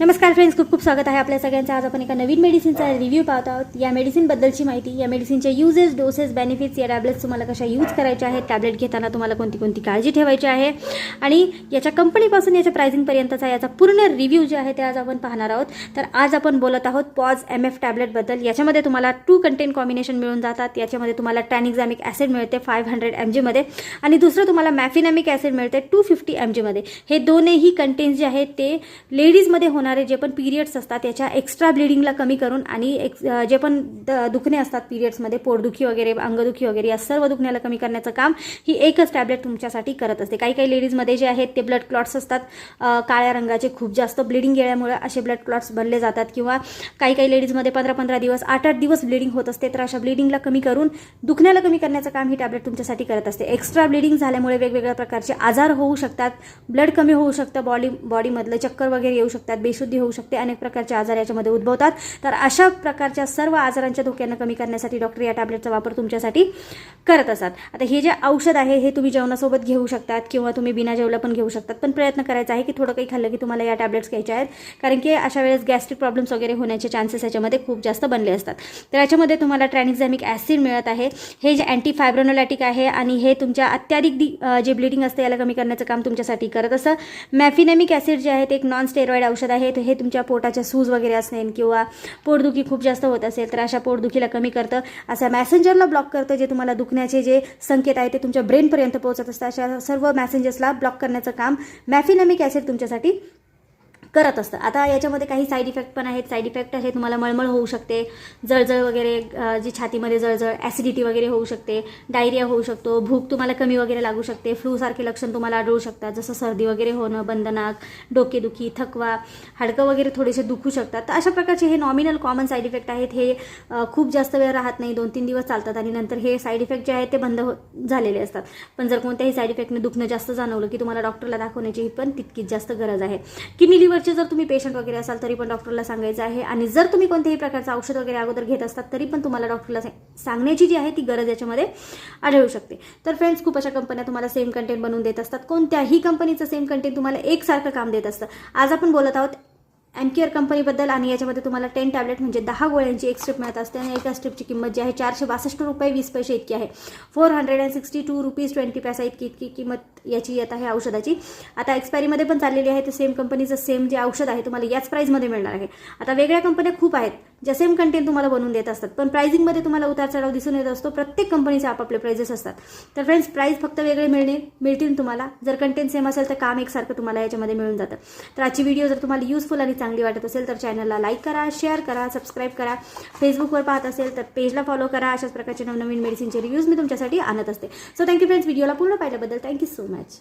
नमस्कार फ्रेंड्स खूप खूप स्वागत आहे आपल्या सगळ्यांचं. आज आपण एका नवीन मेडिसिनचा रिव्ह्यू पाहत आहोत. या मेडिसिनबद्दलची माहिती या मेडिसिनचे युजेस डोसेस बेनिफिट्स या टॅब्लेट्स तुम्हाला कशा यूज करायच्या आहेत टॅब्लेट घेताना तुम्हाला कोणती कोणती काळजी ठेवायची आहे? आणि याच्या कंपनीपासून याच्या प्राइसिंगपर्यंतचा याचा पूर्ण रिव्ह्यू जे आहे ते आज आपण पाहणार आहोत. तर आज आपण बोलत आहोत पॉज एम एफ टॅब्लेटबद्दल याच्यामध्ये तुम्हाला टू कंटेंट कॉम्बिनेशन मिळून जातात. याच्यामध्ये तुम्हाला टॅनिक्झॅमिक ॲसिड मिळते फाईव्ह हंड्रेड एम जीमध्ये आणि दुसरं तुम्हाला मॅफिनॅमिक ॲसिड मिळते टू फिफ्टी एम जीमध्ये हे दोनही कंटेंट्स जे आहेत ते लेडीजमध्ये होणार जे पण पिरियड्स असतात त्याच्या एक्स्ट्रा ब्लिडिंगला कमी करून आणि एक्स जे पण दुखणे असतात पिरियड्समध्ये पोटदुखी वगैरे अंगदुखी वगैरे या सर्व दुखण्याला कमी करण्याचं काम ही एकच टॅबलेट तुमच्यासाठी करत असते. काही काही लेडीजमध्ये जे आहेत ते ब्लड क्लॉट्स असतात. काळ्या रंगाचे खूप जास्त ब्लिडिंग गेल्यामुळे असे ब्लड क्लॉट्स बनले जातात किंवा काही काही लेडीजमध्ये पंधरा पंधरा दिवस आठ आठ दिवस ब्लिडिंग होत असते तर अशा ब्लिडिंगला कमी करून दुखण्याला कमी करण्याचं काम ही टॅब्लेट तुमच्यासाठी करत असते. एक्स्ट्रा ब्लिडिंग झाल्यामुळे वेगवेगळ्या प्रकारचे आजार होऊ शकतात ब्लड कमी होऊ शकतं बॉडी बॉडीमधलं चक्कर वगैरे येऊ शकतात बेशुद्धी होऊ शकते. अनेक प्रकारचे आजार याच्यामध्ये उद्भवतात. तर अशा प्रकारच्या सर्व आजारांच्या धोक्यांना कमी करण्यासाठी डॉक्टर या टॅबलेटचा वापर तुमच्यासाठी करत असतात. आता हे जे औषध आहे हे तुम्ही जेवणासोबत घेऊ शकतात किंवा तुम्ही बिना जेवला पण घेऊ शकतात. पण प्रयत्न करायचा आहे की थोडं काही खाल्लं की तुम्हाला या टॅबलेट्स घ्यायच्या आहेत. कारण की अशा वेळेस गॅस्ट्रिक प्रॉब्लेम्स वगैरे होण्याचे चान्सेस याच्यामध्ये खूप जास्त बनले असतात. तर याच्यामध्ये तुम्हाला ट्रॅनिक्झॅमिक ॲसिड मिळत आहे. हे जे अँटी फायब्रोनोलॅटिक आहे आणि हे तुमच्या अत्याधिक दि जे ब्लिडिंग असते याला कमी करण्याचं काम तुमच्यासाठी करत असं मॅफिनेमिक ॲसिड जे आहे ते एक नॉन स्टेरॉइड औषध आहे. तर हे तुमच्या पोटाच्या सूज वगैरे असेल किंवा पोटदुखी खूप जास्त होत असेल तर अशा पोटदुखीला कमी करतं. असा मॅसेंजरला ब्लॉक करतं जे तुम्हाला दुखण्याचे जे संकेत आहे ते तुमच्या ब्रेनपर्यंत पोहोचत असतात. अशा सर्व मॅसेंजर्सला ब्लॉक करण्याचं काम मॅफिनॅमिक ॲसिड तुमच्यासाठी करत असतं. आता याच्यामध्ये काही साईड इफेक्ट पण आहेत. साईड इफेक्ट आहेत तुम्हाला मळमळ होऊ शकते. जळजळ वगैरे जी छातीमध्ये जळजळ ॲसिडिटी वगैरे होऊ शकते. डायरिया होऊ शकतो. भूक तुम्हाला कमी वगैरे लागू शकते. फ्लूसारखे लक्षण तुम्हाला आढळू शकतात. जसं सर्दी वगैरे होणं बंधनाक डोकेदुखी थकवा हाडकं वगैरे थोडेसे दुखू शकतात. तर अशा प्रकारचे हे नॉमिनल कॉमन साईड इफेक्ट आहेत. हे खूप जास्त वेळ राहत नाही. दोन तीन दिवस चालतात आणि नंतर हे साईड इफेक्ट जे आहेत ते बंद हो झालेले असतात. पण जर कोणत्याही साईड इफेक्टने दुखणं जास्त जाणवलं की तुम्हाला डॉक्टरला दाखवण्याची ही पण तितकीच जास्त गरज आहे. किडनी शुगरचे जर तुम्ही पेशंट वगैरे असाल तरी पण डॉक्टरला सांगायचं आहे. आणि जर तुम्ही कोणत्याही प्रकारचं औषध वगैरे अगोदर घेत असतात तरी पण तुम्हाला डॉक्टरला सांगण्याची जी आहे ती गरज याच्यामध्ये आढळू शकते. तर फ्रेंड्स खूप अशा कंपन्या तुम्हाला सेम कंटेंट बनवून देत असतात. कोणत्याही कंपनीचं सेम कंटेंट तुम्हाला एकसारखं काम देत असतं. आज आपण बोलत आहोत एमकेअर कंपनीबद्दल आणि याच्यामध्ये तुम्हाला टेन टॅबलेट म्हणजे दहा गोळ्यांची एक स्ट्रिप मिळत असते आणि एका स्ट्रिपची किंमत जी आहे चारशे बासष्ट रुपये वीस पैसे इतकी आहे. Four hundred and sixty two rupees twenty paisa इतकी इतकी किंमत याची येत आहे औषधाची. आता एक्सपायरीमध्ये पण चाललेली आहे तर सेम कंपनीचं सेम जे औषध आहे तुम्हाला याच प्राईजमध्ये मिळणार आहे. आता वेगळ्या कंपन्या खूप आहेत ज्या सेम कंटेंट तुम्हाला बनवून देत असतात पण प्राइसिंगमध्ये तुम्हाला उतार चढाव दिसून येत असतो. प्रत्येक कंपनीचे आपापले प्राइजेस असतात. तर फ्रेंड्स प्राईस फक्त वेगळे मिळणे मिळतील तुम्हाला. जर कंटेंट सेम असेल तर काम एकसारखं तुम्हाला याच्यामध्ये मिळून जातं. तर आजची व्हिडिओ जर तुम्हाला युजफुल आणि चांगली वाटत असेल तर चॅनलला लाईक करा शेअर करा सबस्क्राईब करा. फेसबुकवर पाहत असेल तर पेजला फॉलो करा. अशाच प्रकारचे नवनवीन मेडिसिनचे रिव्ह्यूज मी तुमच्यासाठी आणत असते. सो थँक्यू फ्रेंड्स व्हिडिओला पूर्ण पाहिल्याबद्दल थँक्यू सो मच much.